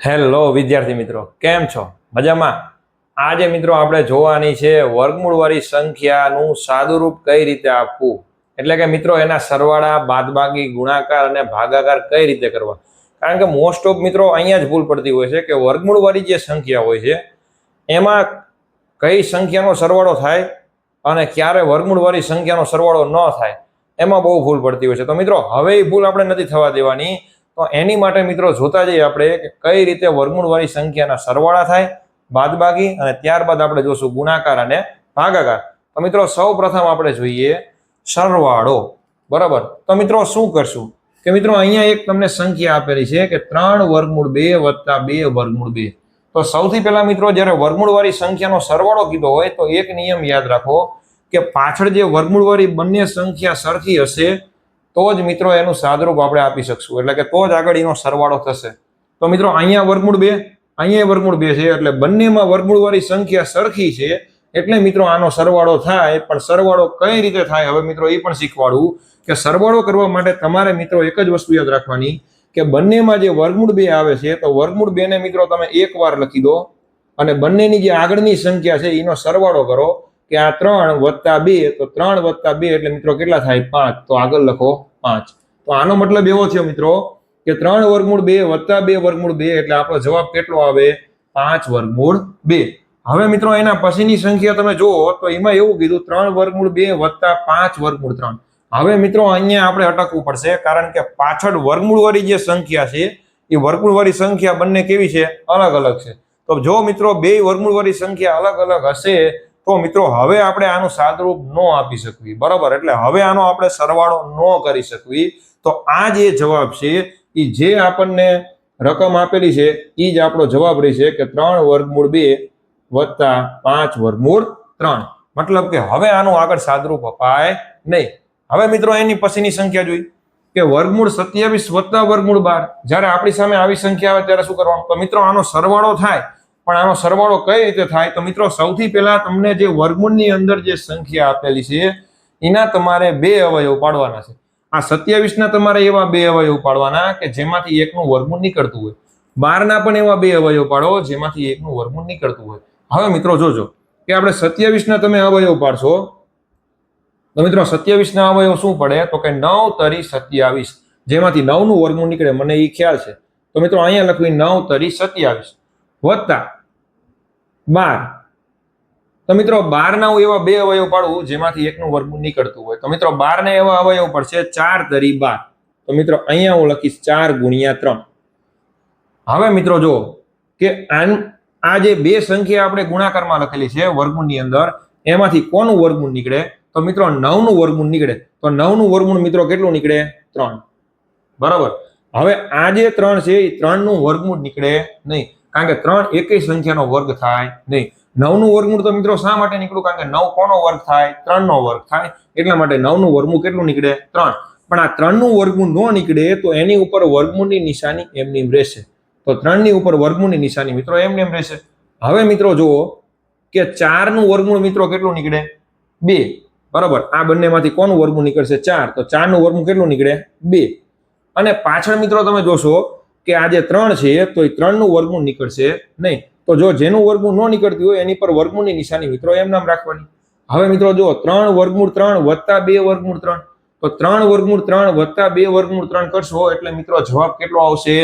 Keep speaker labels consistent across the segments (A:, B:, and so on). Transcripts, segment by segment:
A: Hello વિદ્યાર્થી મિત્રો, કેમ છો? મજામાં? આજે મિત્રો આપણે જોવાની છે વર્ગમૂળવાળી સંખ્યાનું સાદુરૂપ કઈ રીતે આપવું? એટલે કે મિત્રો એના સરવાળા, બાદબાકી, ગુણાકાર અને ભાગાકાર કઈ રીતે કરવા? કારણ કે મોસ્ટ ઓફ મિત્રો અહીંયા જ ભૂલ પડતી હોય છે કે વર્ગમૂળવાળી જે સંખ્યા હોય છે, એમાં કઈ સંખ્યાનો સરવાળો થાય અને ક્યારે વર્ગમૂળવાળી સંખ્યાનો સરવાળો ન થાય, એમાં બહુ ભૂલ પડતી હોય છે. તો મિત્રો, હવે એ ભૂલ આપણે નથી થવા દેવાની. તો એની માટે મિત્રો જોતા જઈએ આપણે કઈ રીતે વર્ગમૂળવાળી સંખ્યાના સરવાળા થાય, બાદબાકી અને ત્યારબાદ આપણે જોશું ગુણાકાર અને ભાગાકાર. તો મિત્રો સૌ પ્રથમ આપણે જોઈએ સરવાળો. બરાબર? તો મિત્રો શું કરશું? કે મિત્રો અહીંયા એક તમને સંખ્યા આપેલી છે કે ત્રણ વર્ગમૂળ બે વત્તા બે વર્ગમૂળ બે. તો સૌથી પહેલા મિત્રો જ્યારે વર્ગમૂળવાળી સંખ્યાનો સરવાળો કીધો હોય તો એક નિયમ યાદ રાખો કે પાછળ જે વર્ગમૂળવાળી બંને સંખ્યા સરખી હશે તો જ મિત્રો એનું સાદરૂપ આપણે આપી શકશું. એટલે કે તો જ આગળ એનો સરવાળો થશે. તો મિત્રો અહીંયા વર્ગમૂળ બે, અહીંયા વર્ગમૂળ બે છે, એટલે બંનેમાં વર્ગમૂળવાળી સંખ્યા સરખી છે. એટલે મિત્રો આનો સરવાળો થાય, પણ સરવાળો કઈ રીતે થાય હવે મિત્રો એ પણ શીખવાડું કે સરવાળો કરવા માટે તમારે મિત્રો એક જ વસ્તુ યાદ રાખવાની કે બંનેમાં જે વર્ગમૂળ બે આવે છે, તો વર્ગમૂળ બે ને મિત્રો તમે એક વાર લખી દો અને બંનેની જે આગળની સંખ્યા છે એનો સરવાળો કરો કે આ ત્રણ વત્તા બે, તો ત્રણ વત્તા બે એટલે મિત્રો કેટલા થાય? પાંચ. તો આગળ લખો. પાંચ. તો આનો મતલબ એવો છે મિત્રો કે ત્રણ વર્ગમૂળ બે વત્તા બે વર્ગમૂળ બે એટલે આપણો જવાબ કેટલો આવે? પાંચ વર્ગમૂળ બે. હવે મિત્રો એના પછીની સંખ્યા તમે જુઓ, તો એમાં એવું કીધું, ત્રણ વર્ગમૂળ બે વત્તા પાંચ વર્ગમૂળ ત્રણ. હવે મિત્રો અહીંયા આપણે અટકવું પડશે, કારણ કે પાછળ વર્ગમૂળવાળી જે સંખ્યા છે, એ વર્ગમૂળવાળી સંખ્યા બંને કેવી છે? અલગ અલગ છે. તો જો મિત્રો બે વર્ગમૂળવાળી સંખ્યા અલગ અલગ હશે તો મિત્રો, હવે આપણે આનું સાદરૂપ ન આપી શકવી. બરાબર? એટલે હવે આનો આપણે સરવાળો ન કરી શકવી. તો આ જે જવાબ છે એ જે આપણને રકમ આપેલી છે એ જ આપણો જવાબ રહેશે કે ત્રણ વર્ગમૂળ બે વત્તા પાંચ વર્ગમૂળ ત્રણ. મતલબ કે હવે આનું આગળ સાદરૂપ અપાય નહીં. હવે મિત્રો, એની પછીની સંખ્યા જોઈ. કે વર્ગમૂળ સત્યાવીસ વત્તા વર્ગમૂળ બાર. જ્યારે આપણી સામે આવી સંખ્યા આવે ત્યારે શું કરવાનું? તો મિત્રો, આનો સરવાળો થાય પણ આનો સરવાળો કઈ રીતે થાય? તો મિત્રો, સૌથી પહેલા તમને જે વર્ગમૂળની અંદર જે સંખ્યા આપેલી છે, એના તમારે બે અવયવ પાડવાના છે. આ સત્યાવીસના તમારે એવા બે અવયવ પાડવાના કે જેમાંથી એકનું વર્ગમૂળ નીકળતું હોય. બારના પણ એવા બે અવયવ પાડો જેમાંથી એકનું વર્ગમૂળ નીકળતું હોય. હવે મિત્રો, જોજો કે આપણે સત્યાવીસના તમે અવયવ પાડશો. તો મિત્રો, સત્યાવીસના અવયવ શું પડે? તો કે નવ તરી સત્યાવીસ, જેમાંથી નવનું વર્ગમૂળ નીકળે. મને એ ખ્યાલ છે. તો મિત્રો, અહીંયા લખવી નવ તરી સત્યાવીસ. વત્તા બાર. તો મિત્રો, બારના હું એવા બે અવયવ પાડું જેમાંથી એકનું વર્ગમૂળ નીકળતું હોય. તો મિત્રો, બારને એવા અવયવ પડશે ચાર તરી બાર. તો મિત્રો, અહીંયા હું લખીશ ચાર ગુણ્યા ત્રણ. હવે મિત્રો, જો કે આ જે બે સંખ્યા આપણે ગુણાકારમાં લખેલી છે વર્ગમૂળની અંદર, એમાંથી કોનું વર્ગમૂળ નીકળે? તો મિત્રો, નવનું વર્ગમૂળ નીકળે. તો નવનું વર્ગમૂળ મિત્રો, કેટલું નીકળે? ત્રણ. બરાબર. હવે આ જે ત્રણ છે, એ ત્રણનું વર્ગમૂળ નીકળે નહીં. કારણ કે ત્રણ એકેય સંખ્યાનો વર્ગ થાય નહીં. નવનું વર્ગમૂળ તો મિત્રો શા માટે નીકળ્યું? કારણ કે નવ કોનો વર્ગ થાય? ત્રણનો વર્ગ થાય. એટલા માટે નવનું વર્ગમૂળ કેટલું નીકળે? ત્રણ. પણ આ ત્રણનું વર્ગમૂળ ન નીકળે તો એની ઉપર વર્ગમૂળની નિશાની એમની એમ રહેશે. તો ત્રણની ઉપર વર્ગમૂળની નિશાની મિત્રો એમને એમ રહેશે. હવે મિત્રો જુઓ કે ચારનું વર્ગમૂળ મિત્રો કેટલું નીકળે? બે. બરાબર. આ બંનેમાંથી કોનું વર્ગમૂળ નીકળશે? ચાર. તો ચારનું વર્ગમૂળ કેટલું નીકળે? બે. અને પાછળ મિત્રો તમે જોશો કે આ જે ત્રણ છે, તો એ ત્રણનું વર્ગમૂળ નીકળશે નહીં. તો જો જેનું વર્ગમૂળ ન નીકળતું હોય, એની પર વર્ગમૂળની નિશાની મિત્રો એમ નામ રાખવાની. હવે મિત્રો જો ત્રણ વર્ગમૂળ ત્રણ વત્તા બે વર્ગમૂળ ત્રણ. તો ત્રણ વર્ગમૂળ ત્રણ વત્તા બે વર્ગમૂળ ત્રણ કરશો એટલે મિત્રો જવાબ કેટલો આવશે?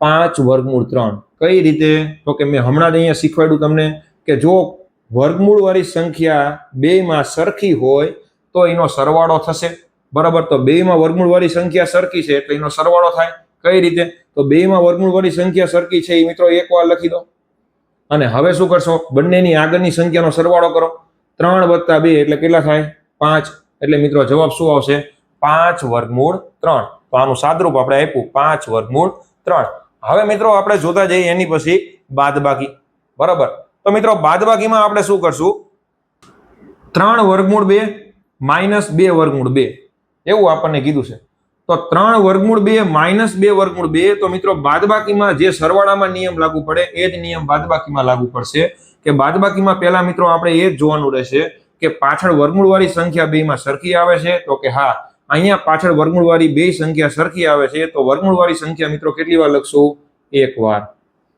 A: પાંચ વર્ગમૂળ ત્રણ. કઈ રીતે? તો કે મેં હમણાં જ અહીંયા શીખવાડ્યું તમને કે જો વર્ગમૂળ વાળી સંખ્યા બેમાં સરખી હોય, તો એનો સરવાળો થશે. બરાબર? તો બેમાં વર્ગમૂળ વાળી સંખ્યા સરખી છે, એટલે એનો સરવાળો થાય. કઈ રીતે? તો બેમાં વર્ગમૂળ વાળી સંખ્યા સરખી છે એ મિત્રો એક વાર લખી દો. અને હવે શું કરશો? બંનેની આગળની સંખ્યાનો સરવાળો કરો. ત્રણ વત્તા બે એટલે કેટલા થાય? પાંચ. એટલે મિત્રો જવાબ શું આવશે? પાંચ વર્ગમૂળ ત્રણ. તો આનું સાદરૂપ આપણે આપ્યું. પાંચ વર્ગમૂળ ત્રણ. હવે મિત્રો આપણે જોતા જઈએ એની પછી બાદબાકી. બરાબર? તો મિત્રો બાદબાકીમાં આપણે શું કરશું? ત્રણ વર્ગમૂળ બે માઇનસ બે વર્ગમૂળ બે. એવું આપણને કીધું છે. તો ત્રણ વર્ગમૂળ બે, માઇનસ બે વર્ગમૂળ બે, તો મિત્રો બાદબાકીમાં જે સરવાળામાં નિયમ લાગુ પડે, એ જ નિયમ બાદબાકીમાં લાગુ પડશે. કે બાદબાકીમાં પહેલા મિત્રો આપણે એ જ જોવાનું રહેશે કે પાછળ વર્ગમૂળ વાળી સંખ્યા બેમાં સરખી આવે છે, તો કે હા, અહીંયા પાછળ વર્ગમૂળ વાળી બે સંખ્યા સરખી આવે છે, તો વર્ગમૂળ વાળી સંખ્યા મિત્રો કેટલી વાર લખશું? એક વાર.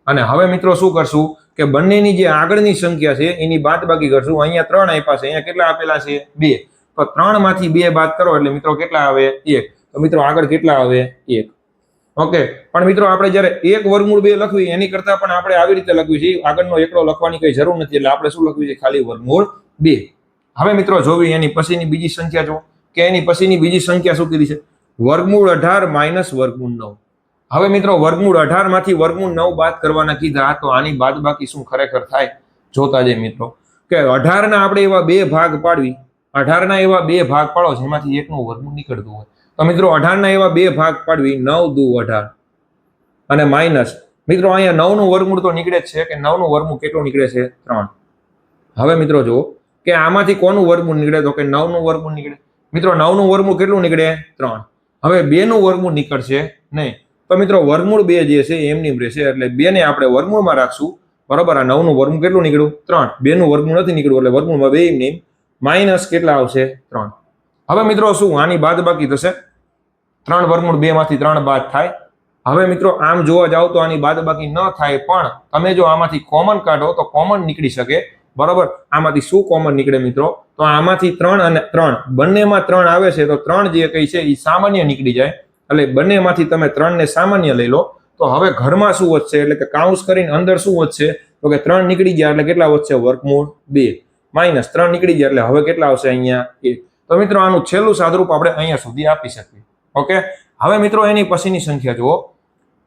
A: અને હવે મિત્રો શું કરશું? કે બંનેની જે આગળની સંખ્યા છે, એની બાદ બાકી કરશું. અહીંયા ત્રણ આપ્યા છે, અહીંયા કેટલા આપેલા છે? બે. તો ત્રણમાંથી બે બાદ કરો, એટલે મિત્રો કેટલા આવે? એક. મિત્રો આગળ કેટલા આવે? એક. ઓકે પણ મિત્રો આપણે જ્યારે એક વર્ગમૂળ બે લખવી, એની કરતા પણ આપણે આવી રીતે લખવી છે. આગળનો એકડો લખવાની કઈ જરૂર નથી, એટલે આપણે શું લખવી છે? ખાલી વર્ગમૂળ બે. હવે મિત્રો જોવી એની પછીની બીજી સંખ્યા જો કે એની પછીની બીજી સંખ્યા શું કીધી છે? વર્ગમૂળ અઢાર માઇનસ વર્ગમૂળ નવ. હવે મિત્રો વર્ગમૂળ અઢારમાંથી વર્ગમૂળ નવ બાદ કરવાના કીધા તો આની બાદ બાકી શું ખરેખર થાય? જોતા જઈએ મિત્રો. કે અઢારના આપણે એવા બે ભાગ પાડવી, અઢારના એવા બે ભાગ પાડો, જેમાંથી એકનું વર્ગમૂળ નીકળતું હોય. તો મિત્રો અઢારના એવા બે ભાગ પાડવી, નવ દુ અઢાર અને માઇનસ. મિત્રો અહીંયા નવનું વર્ગમૂળ તો નીકળે જ છે કે નવનું વર્ગમૂળ કેટલું નીકળે છે? ત્રણ. હવે મિત્રો જુઓ કે આમાંથી કોનું વર્ગમૂળ નીકળે? તો કે નવનું વર્ગમૂળ નીકળે. મિત્રો નવનું વર્ગમૂળ કેટલું નીકળે? ત્રણ. હવે બેનું વર્ગમૂળ નીકળશે નહીં. તો મિત્રો વર્ગમૂળ બે જે છે એમની રહેશે. એટલે બેને આપણે વર્ગમૂળમાં રાખશું. બરાબર? આ નવનું વર્ગમૂળ કેટલું નીકળ્યું? ત્રણ. બેનું વર્ગમૂળ નથી નીકળ્યું. એટલે વર્ગમૂળમાં બે એમની માઇનસ કેટલા આવશે? ત્રણ. હવે મિત્રો શું, આની બાદ બાકી થશે. ત્રણ વર્ગમૂળ બે માંથી ત્રણ બાદ થાય. હવે મિત્રો આમ જોવા જાવ તો આની બાદ બાકી ન થાય, પણ તમે જો આમાંથી કોમન કાઢો તો કોમન નીકળી શકે. બરાબર? આમાંથી શું કોમન નીકળે મિત્રો? તો આમાંથી ત્રણ અને ત્રણ. બંનેમાં ત્રણ આવે છે, તો ત્રણ જે કઈ છે એ સામાન્ય નીકળી જાય. એટલે બંનેમાંથી તમે ત્રણને સામાન્ય લઈ લો. તો હવે ઘરમાં શું વધશે? એટલે કે કાઉન્સ કરીને અંદર શું વધશે? તો કે ત્રણ નીકળી ગયા, એટલે કેટલા વધશે? વર્ગમૂળ બે. માઇનસ ત્રણ નીકળી ગયા, એટલે હવે કેટલા આવશે અહીંયા? એક. તો મિત્રો, આનું છેલ્લું સાદરૂપ આપણે અહીંયા સુધી આપી શકીએ. ઓકે હવે મિત્રો, એની પછીની સંખ્યા જુઓ.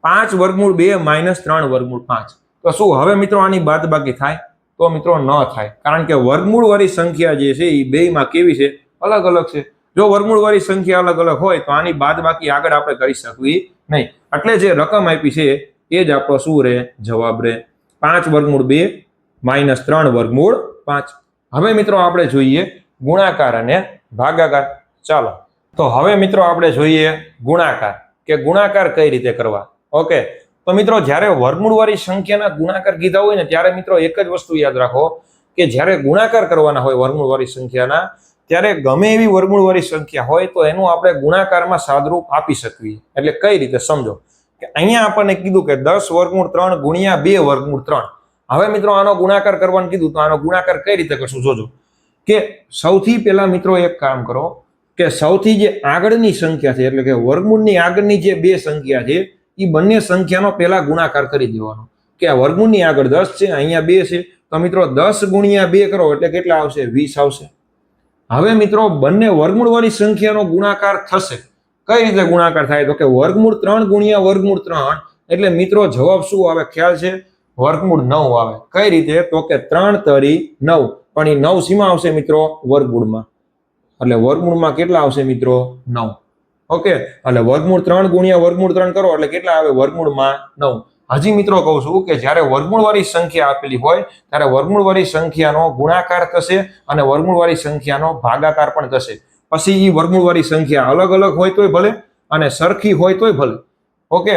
A: પાંચ વર્ગમૂળ બે માઇનસ ત્રણ વર્ગમૂળ પાંચ. તો શું હવે મિત્રો, આની બાદ બાકી થાય? તો મિત્રો, ન થાય. કારણ કે વર્ગમૂળ વાળી સંખ્યા જે છે એ બેમાં કેવી છે? અલગ અલગ છે. જો વર્ગમૂળ વાળી સંખ્યા અલગ અલગ હોય, તો આની બાદ બાકી આગળ આપણે કરી શકવી નહીં. એટલે જે રકમ આપી છે, એ જ આપણો શું રહે? જવાબ રહે. પાંચ વર્ગમૂળ બે માઇનસ ત્રણ વર્ગમૂળ પાંચ. હવે મિત્રો, આપણે જોઈએ ગુણાકાર અને ભાગાકાર. ચાલો. તો હવે મિત્રો આપણે જોઈએ ગુણાકાર, કે ગુણાકાર કઈ રીતે કરવા? ઓકે. તો મિત્રો જ્યારે વર્ગમૂળ વાળી સંખ્યાના ગુણાકાર કીધા હોય ને, ત્યારે મિત્રો એક જ વસ્તુ યાદ રાખો, કે જ્યારે ગુણાકાર કરવાના હોય વર્મૂળવાળી સંખ્યાના, ત્યારે ગમે એવી વર્મૂળવાળી સંખ્યા હોય તો એનું આપણે ગુણાકારમાં સાદરૂપ આપી શકીએ. એટલે કઈ રીતે? સમજો. કે અહીંયા આપણને કીધું કે દસ વર્ગમૂળ ત્રણ ગુણ્યા બે વર્ગમૂળ ત્રણ. હવે મિત્રો આનો ગુણાકાર કરવાનું કીધું, તો આનો ગુણાકાર કઈ રીતે કરશું? જોજો. કે સૌથી પહેલા મિત્રો એક કામ કરો કે સૌથી જે આગળની સંખ્યા છે, એટલે કે વર્ગમૂળની આગળની જે બે સંખ્યા છે એ બંને સંખ્યાનો પહેલા ગુણાકાર કરી દેવાનો. કે આ વર્ગમૂળની આગળ દસ છે, અહીંયા બે છે, તો મિત્રો દસ ગુણ્યા બે કરો, એટલે કેટલા આવશે? વીસ આવશે. હવે મિત્રો બંને વર્ગમૂળવાળી સંખ્યાનો ગુણાકાર થશે. કઈ રીતે ગુણાકાર થાય? તો કે વર્ગમૂળ ત્રણ ગુણ્યા વર્ગમૂળ ત્રણ, એટલે મિત્રો જવાબ શું આવે? ખ્યાલ છે? વર્ગમૂળ નવ આવે. કઈ રીતે? તો કે ત્રણ તરી નવ. પણ એ નવ સીમા આવશે મિત્રો વર્ગમૂળમાં. એટલે વર્ગમૂળમાં કેટલા આવશે મિત્રો? નવ. ઓકે? એટલે વર્ગમૂળ ત્રણ ગુણ્યા વર્ગમૂળ ત્રણ કરો, એટલે કેટલા આવે? વર્ગમૂળમાં નવ. હજી મિત્રો કહું છું કે જ્યારે વર્ગમૂળ વાળી સંખ્યા આપેલી હોય, ત્યારે વર્ગમૂળ વાળી સંખ્યાનો ગુણાકાર થશે અને વર્ગમૂળ વાળી સંખ્યાનો ભાગાકાર પણ થશે. પછી એ વર્ગમૂળ વાળી સંખ્યા અલગ અલગ હોય તોય ભલે અને સરખી હોય તોય ભલે. ઓકે?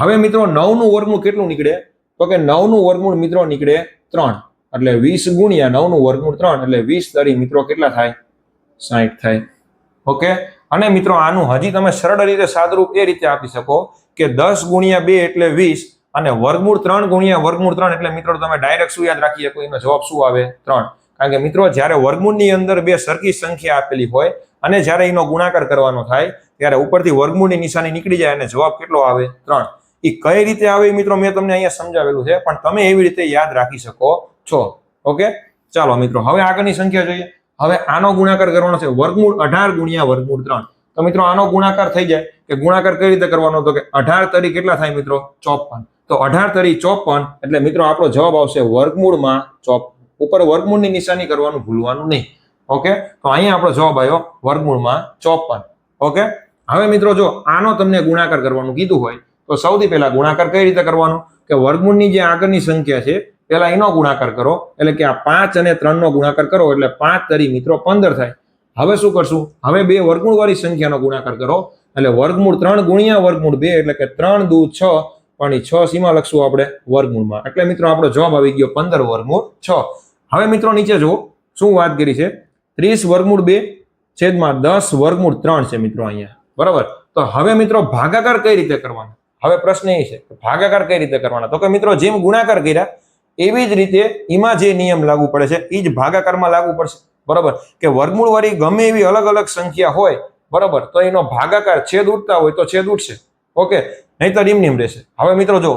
A: હવે મિત્રો નવનું વર્ગમૂળ કેટલું નીકળે? તો કે નવનું વર્ગમૂળ મિત્રો નીકળે ત્રણ. એટલે વીસ ગુણ્યા નવનું વર્ગમૂળ ત્રણ, એટલે વીસ તરી મિત્રો કેટલા થાય? સાહીઠ થાય. ઓકે? અને મિત્રો આનું હજી તમે સરળ રીતે સાદરૂપ એ રીતે આપી શકો કે દસ ગુણ્યા બે એટલે વીસ અને વર્ગમૂળ ત્રણ ગુણ્યા વર્ગમૂળ ત્રણ એટલે મિત્રો તમે ડાયરેક્ટ શું યાદ રાખી શકો? એનો જવાબ શું આવે? ત્રણ. કારણ કે મિત્રો જ્યારે વર્ગમૂળની અંદર બે સરખી સંખ્યા આપેલી હોય અને જ્યારે એનો ગુણાકાર કરવાનો થાય ત્યારે ઉપરથી વર્ગમૂળની નિશાની નીકળી જાય અને જવાબ કેટલો આવે? ત્રણ. એ કઈ રીતે આવે મિત્રો મેં તમને અહીંયા સમજાવેલું છે, પણ તમે એવી રીતે યાદ રાખી શકો છો ઓકે ચાલો મિત્રો, હવે આગળની સંખ્યા જોઈએ. હવે આનો ગુણાકાર કરવાનો છે વર્ગમૂળ અઢાર ગુણ્યા વર્ગમૂળ ત્રણ. તો મિત્રો, આનો ગુણાકાર થઈ જાય કે ગુણાકાર કઈ રીતે કરવાનો તો કે અઢાર તરી કેટલા થાય મિત્રો? ચોપન. તો અઢાર તરી ચોપન, એટલે મિત્રો, આપણો જવાબ આવશે વર્ગમૂળમાં ચોપ, ઉપર વર્ગમૂળની નિશાની કરવાનું ભૂલવાનું નહીં. ઓકે તો અહીંયા આપણો જવાબ આવ્યો વર્ગમૂળમાં ચોપન. ઓકે હવે મિત્રો, જો આનો તમને ગુણાકાર કરવાનું કીધું હોય, તો સૌથી પહેલા ગુણાકાર કઈ રીતે કરવાનો? કે વર્ગમૂળની જે આગળની સંખ્યા છે પહેલા એનો ગુણાકાર કરો. એટલે કે આ પાંચ અને ત્રણનો ગુણાકાર કરો, એટલે પાંચ તરી મિત્રો પંદર થાય. હવે શું કરશું? હવે બે વર્ગમૂળ વાળી સંખ્યાનો ગુણાકાર કરો. એટલે વર્ગમૂળ ત્રણ ગુણ્યા વર્ગમૂળ બે, એટલે કે ત્રણ દૂ છ, પણ એ છ સીમા લખશું આપણે વર્ગમૂળમાં. એટલે મિત્રો આપણો જવાબ આવી ગયો પંદર વર્ગમૂળ છ. હવે મિત્રો નીચે જુઓ, શું વાત કરી છે? ત્રીસ વર્ગમૂળ બે છેદમાં દસ વર્ગમૂળ ત્રણ છે મિત્રો અહીંયા. બરાબર? તો હવે મિત્રો ભાગાકાર કઈ રીતે કરવાનો? હવે પ્રશ્ન એ છે ભાગાકાર કઈ રીતે કરવાના? તો કે મિત્રો જેમ ગુણાકાર કર્યા એવી જ રીતે એમાં જે નિયમ લાગુ પડે છે એ જ ભાગાકારમાં લાગુ પડશે. બરોબર? કે વર્ગમૂળ વાળી ગમે એવી અલગ અલગ સંખ્યા હોય, બરોબર, તો એનો ભાગાકાર છેદ ઉઠતા હોય તો છેદ ઉઠશે ઓકે? નહીતર એમ નેમ રહેશે. હવે મિત્રો જો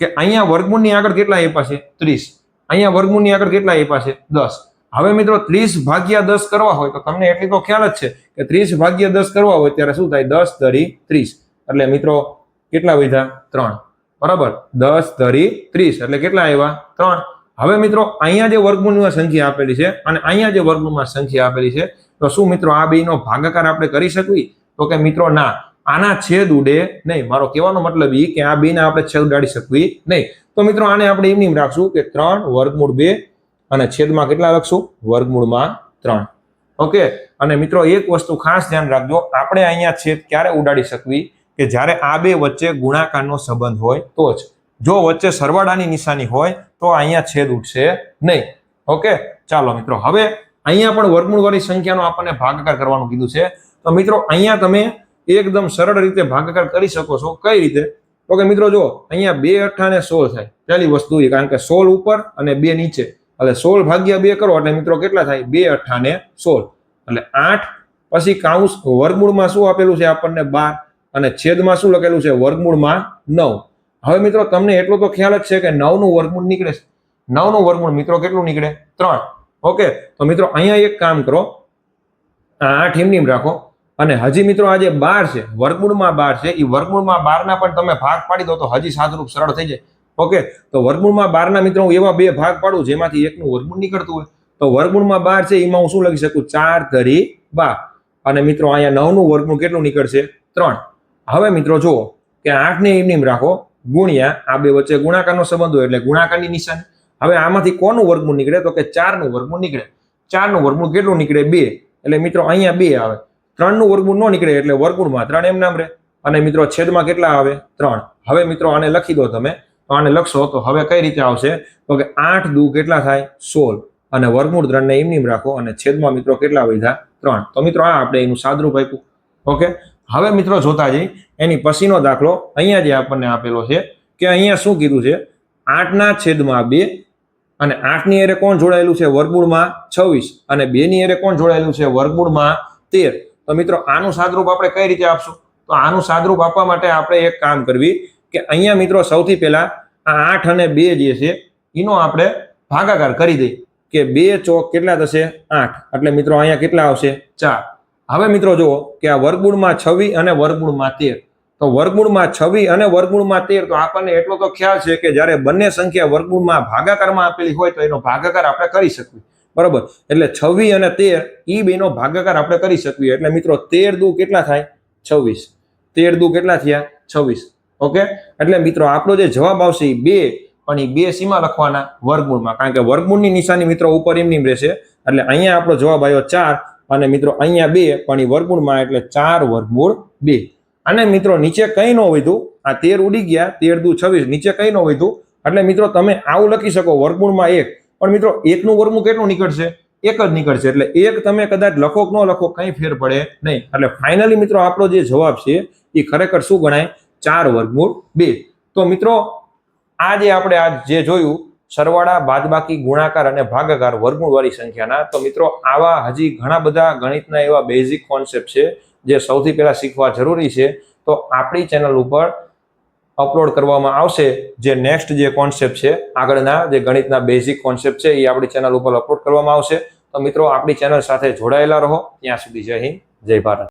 A: કે અહીંયા વર્ગમૂળની આગળ કેટલા આપ્યા છે? ત્રીસ. અહીંયા વર્ગમૂળની આગળ કેટલા આપ્યા છે? દસ. હવે મિત્રો, ત્રીસ ભાગ્યા દસ કરવા હોય, તો તમને એટલી તો ખ્યાલ જ છે કે ત્રીસ ભાગ્યા દસ કરવા હોય, ત્યારે શું થાય? દસ ધરી ત્રીસ. એટલે મિત્રો, કેટલા વધ્યા? ત્રણ. બરાબર? દસ ધરી ત્રીસ. એટલે કેટલા આવ્યા ત્રણ. હવે મિત્રો, અહીંયા જે વર્ગમૂળમાં સંખ્યા આપેલી છે અને અહીંયા જે વર્ગમૂળમાં સંખ્યા આપેલી છે, તો શું મિત્રો આ બેનો ભાગાકાર આપણે કરી શકવી? તો કે મિત્રો, ના, આના છેદ ઉડે નહીં. મારો કહેવાનો મતલબ એ કે આ બેના આપણે છેદ ઉડાડી શકવી નહીં. તો મિત્રો, આને આપણે એમ નેમ રાખશું કે ત્રણ વર્ગમૂળ બે અને છેદમાં કેટલા લખશું? વર્ગમૂળમાં ત્રણ. ઓકે? અને મિત્રો, એક વસ્તુ ખાસ ધ્યાન રાખજો. આપણે અહીંયા છેદ ક્યારે ઉડાડી શકવી? કે જ્યારે આ બે વચ્ચે ગુણાકારનો સંબંધ હોય તો જ. જો વચ્ચે સરવાળાની નિશાની હોય તો અહીંયા છેદ ઉઠશે નહીં. ઓકે? ચાલો મિત્રો, હવે અહીંયા પણ વર્ગમૂળ વાળી સંખ્યાનો આપણને ભાગાકાર કરવાનું કીધું છે. તો મિત્રો, અહીંયા તમે એકદમ સરળ રીતે ભાગાકાર કરી શકો છો. કઈ રીતે? તો કે મિત્રો જો અહીંયા બે અઠ્ઠા ને સોળ થાય. પહેલી વસ્તુ એ, કારણ કે સોળ ઉપર અને બે નીચે. એટલે સોળ ભાગ્યા બે કરો, એટલે મિત્રો કેટલા થાય? બે અઠ્ઠા ને સોળ. એટલે આઠ, પછી કાઉન્સ વર્ગમૂળમાં શું આપેલું છે આપણને? બાર. અને છેદમાં શું લખેલું છે? વર્ગમૂળમાં નવ. હવે મિત્રો, તમને એટલો તો ખ્યાલ જ છે કે નવનું વર્ગમૂળ નીકળે છે. નવનું વર્ગમૂળ મિત્રો કેટલું નીકળે? ત્રણ. ઓકે, તો મિત્રો, અહીંયા એક કામ કરો. આઠ એમની રાખો. અને હજી મિત્રો, આ જે બાર છે, વર્ગમૂળમાં બાર છે એ વર્ગમૂળમાં બારના પણ તમે ભાગ પાડી દો તો હજી સાદરૂપ સરળ થઈ જાય. ઓકે, તો વર્ગમૂળમાં બારના મિત્રો, હું એવા બે ભાગ પાડું જેમાંથી એકનું વર્ગમૂળ નીકળતું હોય. તો વર્ગમૂળમાં બાર છે, એમાં હું શું લખી શકું? ચાર ધરી બાર. અને મિત્રો, અહીંયા નવનું વર્ગમૂળ કેટલું નીકળશે? ત્રણ. હવે મિત્રો જુઓ કે આઠને નેમ રાખો, ગુણ્યા, આ બે વચ્ચે ગુણાકારનો સંબંધ હોય એટલે ગુણાકારની નિશાની. હવે આમાંથી કોનું વર્ગમૂળ નીકળે? તો કે ચારનું વર્ગમૂળ નીકળે. ચારનું વર્ગમૂળ કેટલું નીકળે? બે. એટલે મિત્રો અહીંયા બે આવે. ત્રણનું વર્ગમૂળ ન નીકળે એટલે વર્ગમૂળમાં ત્રણ એમ નામ રહે. અને મિત્રો છેદમાં કેટલા આવે? ત્રણ. હવે મિત્રો આને લખી દો તમે. તો આને લખશો તો હવે કઈ રીતે આવશે? તો કે આઠ દુ કેટલા થાય? સોળ. અને વર્ગમૂળ ત્રણને એમની રાખો અને છેદમાં મિત્રો કેટલા વધ્યા? ત્રણ. તો મિત્રો આ આપણે એનું સાદરૂપ આપ્યું. ઓકે? હવે મિત્રો જોતા જઈ એની પછીનો દાખલો અહીંયા જે આપણને આપેલો છે કે અહીંયા શું કીધું છે? આઠના છેદમાં બે અને આઠની એરે કોણ જોડાયેલું છે? વર્ગમૂળમાં છવ્વીસ અને બેની એરે કોણ જોડાયેલું છે? વર્ગમૂળમાં તેર. તો મિત્રો આનું સાદરૂપ આપણે કઈ રીતે આપશું? તો આનું સાદરૂપ આપવા માટે આપણે એક કામ કરવી કે અહીંયા મિત્રો સૌથી પહેલા આ આઠ અને બે જે છે, એનો આપણે ભાગાકાર કરી દઈએ કે બે ચોક કેટલા થશે? આઠ. એટલે મિત્રો અહીંયા કેટલા આવશે? ચાર. હવે મિત્રો જુઓ કે આ વર્ગમૂળમાં છવ્વી અને વર્ગમૂળમાં તેર. તો વર્ગમૂળમાં છવ્વી અને વર્ગમૂળમાં તેર, તો આપણને એટલો તો ખ્યાલ છે કે જ્યારે બંને સંખ્યા વર્ગમૂળમાં ભાગાકારમાં આપેલી હોય તો એનો ભાગાકાર આપણે કરી શકીએ. બરોબર? એટલે છવ્વી અને તેર એ બેનો ભાગાકાર આપણે કરી શકીએ. એટલે મિત્રો તેર દુ કેટલા થાય? છવ્વીસ. તેર દુ કેટલા થયા? છવ્વીસ. ઓકે? એટલે મિત્રો આપણો જે જવાબ આવશે એ બે, પણ એ બે સીમા લખવાના વર્ગમૂળમાં. કારણ કે વર્ગમૂળની નિશાની મિત્રો ઉપર એમની રહેશે. એટલે અહીંયા આપણો જવાબ આવ્યો ચાર અને મિત્રો અહીંયા બે, પણ એ વર્ગમૂળમાં એટલે ચાર વર્ગમૂળ બે. અને મિત્રો નીચે કંઈ ન વધ્યું, આ તેર ઉડી ગયા, તેર દુ છવ્વીસ, નીચે કંઈ ન વધ્યું. એટલે મિત્રો તમે આવું લખી શકો, વર્ગમૂળમાં એક. પણ મિત્રો એકનું વર્ગમૂળ કેટલું નીકળશે? એક જ નીકળશે. એટલે એક તમે કદાચ લખો કે ન લખો, કંઈ ફેર પડે નહીં. એટલે ફાઇનલી મિત્રો આપણો જે જવાબ છે એ ખરેખર શું ગણાય? ચાર વર્ગમૂળ બે. તો મિત્રો આ જે આપણે આ જે જોયું સરવાળા, બાદબાકી, ગુણાકાર અને ભાગાકાર વર્ગમૂળ વાળી સંખ્યાના. તો મિત્રો, આવા હજી ઘણા બધા ગણિતના એવા બેઝિક કોન્સેપ્ટ છે, જે સૌથી પહેલા શીખવા જરૂરી છે. તો આપણી ચેનલ ઉપર અપલોડ કરવામાં આવશે જે નેક્સ્ટ જે કોન્સેપ્ટ છે, આગળના જે ગણિતના બેઝિક કોન્સેપ્ટ છે, એ આપણી ચેનલ ઉપર અપલોડ કરવામાં આવશે. તો મિત્રો, આપણી ચેનલ સાથે જોડાયેલા રહો. ત્યાં સુધી જય હિન્દ, જય ભારત.